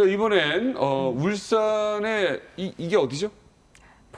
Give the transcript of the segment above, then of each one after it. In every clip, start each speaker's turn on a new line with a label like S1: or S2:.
S1: 자 이번엔 어, 울산에 이, 이게 어디죠?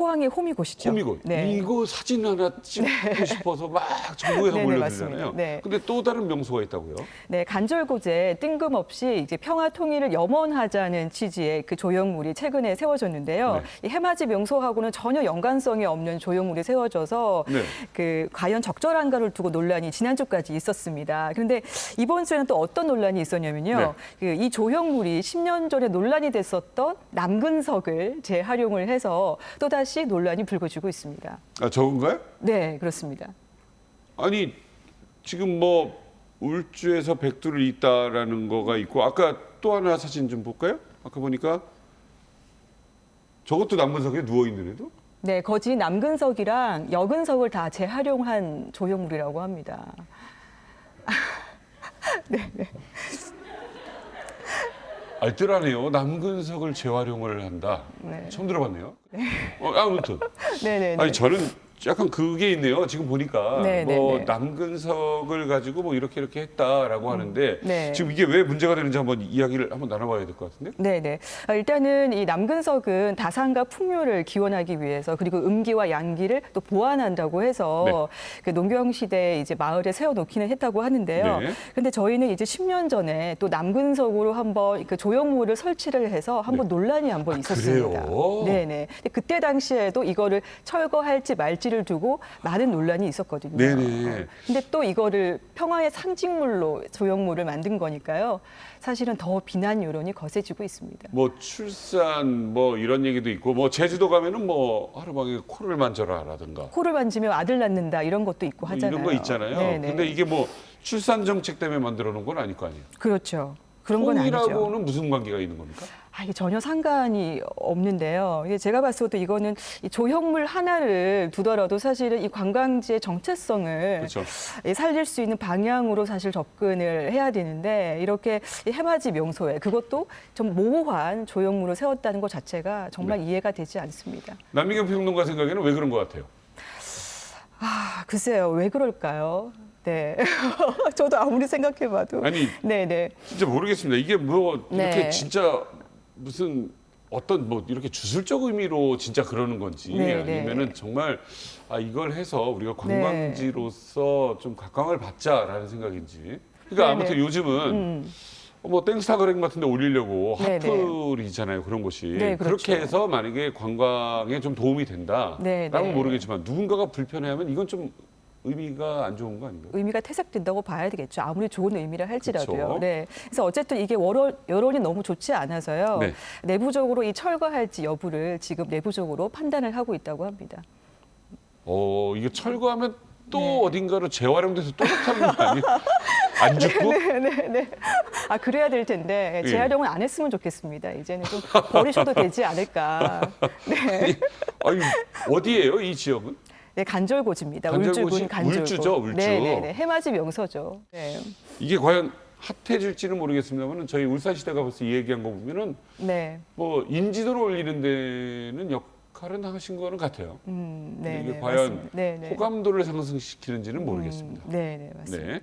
S2: 포항의 호미곶이죠.
S1: 호미곶.
S2: 네.
S1: 이거 사진 하나 찍고 싶어서 막 정부에서
S2: 네네,
S1: 올려주잖아요.
S2: 맞습니다. 네.
S1: 근데 또 다른 명소가 있다고요?
S2: 네, 간절고제 뜬금없이 이제 평화 통일을 염원하자는 취지의 그 조형물이 최근에 세워졌는데요.
S1: 네.
S2: 이 해맞이 명소하고는 전혀 연관성이 없는 조형물이 세워져서
S1: 네.
S2: 그 과연 적절한가를 두고 논란이 지난주까지 있었습니다. 그런데 이번 주에는 또 어떤 논란이 있었냐면요. 그 이 조형물이 10년 전에 논란이 됐었던 남근석을 재활용을 해서 또다시 논란이 불거지고 있습니다.
S1: 아 저건가요?
S2: 네, 그렇습니다.
S1: 아니 지금 뭐 울주에서 백두를 잇다라는 거가 있고 아까 또 하나 사진 좀 볼까요? 아까 보니까 저것도 남문석에 누워 있는 애도?
S2: 네, 거지 남근석이랑 여근석을 다 재활용한 조형물이라고 합니다.
S1: 알뜰하네요. 남근석을 재활용을 한다.
S2: 네.
S1: 처음 들어봤네요. 어, 아무튼
S2: 네, 네, 네.
S1: 아니 저는 약간 그게 있네요. 지금 보니까
S2: 네, 네,
S1: 뭐
S2: 네.
S1: 남근석을 가지고 뭐 이렇게 이렇게 했다라고 하는데
S2: 네.
S1: 지금 이게 왜 문제가 되는지 한번 이야기를 한번 나눠봐야 될 것 같은데.
S2: 네, 네. 아, 일단은 이 남근석은 다산과 풍요를 기원하기 위해서 그리고 음기와 양기를 또 보완한다고 해서 그 농경 시대에 이제 마을에 세워놓기는 했다고 하는데요.
S1: 네.
S2: 근데 저희는 이제 10년 전에 또 남근석으로 한번 그 조형물을 설치를 해서 한번 논란이 한번
S1: 아,
S2: 있었습니다.
S1: 그래요?
S2: 네, 네. 근데 그때 당시에도 이거를 철거할지 말지 를 두고 많은 논란이 있었거든요.
S1: 네네.
S2: 근데 또 이거를 평화의 상징물로 조형물을 만든 거니까요. 사실은 더 비난 여론이 거세지고 있습니다.
S1: 뭐 출산 뭐 이런 얘기도 있고 뭐 제주도 가면은 뭐 하루방에 코를 만져라라든가
S2: 코를 만지면 아들 낳는다 이런 것도 있고
S1: 뭐
S2: 하잖아요.
S1: 이런 거 있잖아요.
S2: 네네.
S1: 근데 이게 뭐 출산 정책 때문에 만들어 놓은 건 아닐 거 아니에요.
S2: 그렇죠. 그런 건 아니죠.
S1: 통이라고는 무슨 관계가 있는 겁니까?
S2: 아, 이게 전혀 상관이 없는데요. 이게 제가 봤을 때 이거는 이 조형물 하나를 두더라도 사실은 이 관광지의 정체성을
S1: 그렇죠.
S2: 예, 살릴 수 있는 방향으로 사실 접근을 해야 되는데 이렇게 이 해맞이 명소에 그것도 좀 모호한 조형물을 세웠다는 것 자체가 정말
S1: 네.
S2: 이해가 되지 않습니다.
S1: 남미경 평론가 생각에는 왜 그런 것 같아요?
S2: 아, 글쎄요. 왜 그럴까요? 네. 저도 아무리 생각해봐도.
S1: 아니
S2: 네네.
S1: 진짜 모르겠습니다. 이게 뭐 이렇게
S2: 네.
S1: 진짜 무슨 어떤 뭐 이렇게 주술적 의미로 진짜 그러는 건지
S2: 네, 네.
S1: 아니면은 정말 아 이걸 해서 우리가 관광지로서 좀 각광을 받자라는 생각인지. 그러니까
S2: 네,
S1: 아무튼
S2: 네.
S1: 요즘은
S2: 음.
S1: 뭐 땡스타그램 같은데 올리려고
S2: 네, 네.
S1: 핫플이잖아요 그런 곳이
S2: 네, 그렇죠.
S1: 그렇게 해서 만약에 관광에 좀 도움이 된다라면
S2: 네, 네.
S1: 모르겠지만 누군가가 불편해하면 이건 좀 의미가 안 좋은 거 아닌가요?
S2: 의미가 퇴색된다고 봐야 되겠죠. 아무리 좋은 의미라 할지라도요.
S1: 그렇죠.
S2: 네. 그래서 어쨌든 이게 여론, 여론이 너무 좋지 않아서요.
S1: 네.
S2: 내부적으로 이 철거할지 여부를 지금 내부적으로 판단을 하고 있다고 합니다.
S1: 어 이게 철거하면 또
S2: 네.
S1: 어딘가로 재활용돼서 또 못하는 거 아니에요? 안 죽고?
S2: 네, 네, 네. 아 그래야 될 텐데
S1: 예.
S2: 재활용을 안 했으면 좋겠습니다. 이제는 좀 버리셔도 되지 않을까. 네.
S1: 아니 어디예요 이 지역은?
S2: 네, 간절고지입니다.
S1: 간절고지?
S2: 울주군 간절고.
S1: 울주죠, 울주.
S2: 네, 네, 네. 해맞이 명소죠. 네.
S1: 이게 과연 핫해질지는 모르겠습니다만 저희 울산시대가 벌써 이 얘기한 거 보면은
S2: 네.
S1: 뭐 인지도를 올리는 데는 역할은 하신 거는 같아요.
S2: 음, 네,
S1: 이게
S2: 네,
S1: 과연
S2: 맞습니다. 네, 네.
S1: 호감도를 상승시키는지는 모르겠습니다.
S2: 음, 네, 네, 맞습니다.
S1: 네.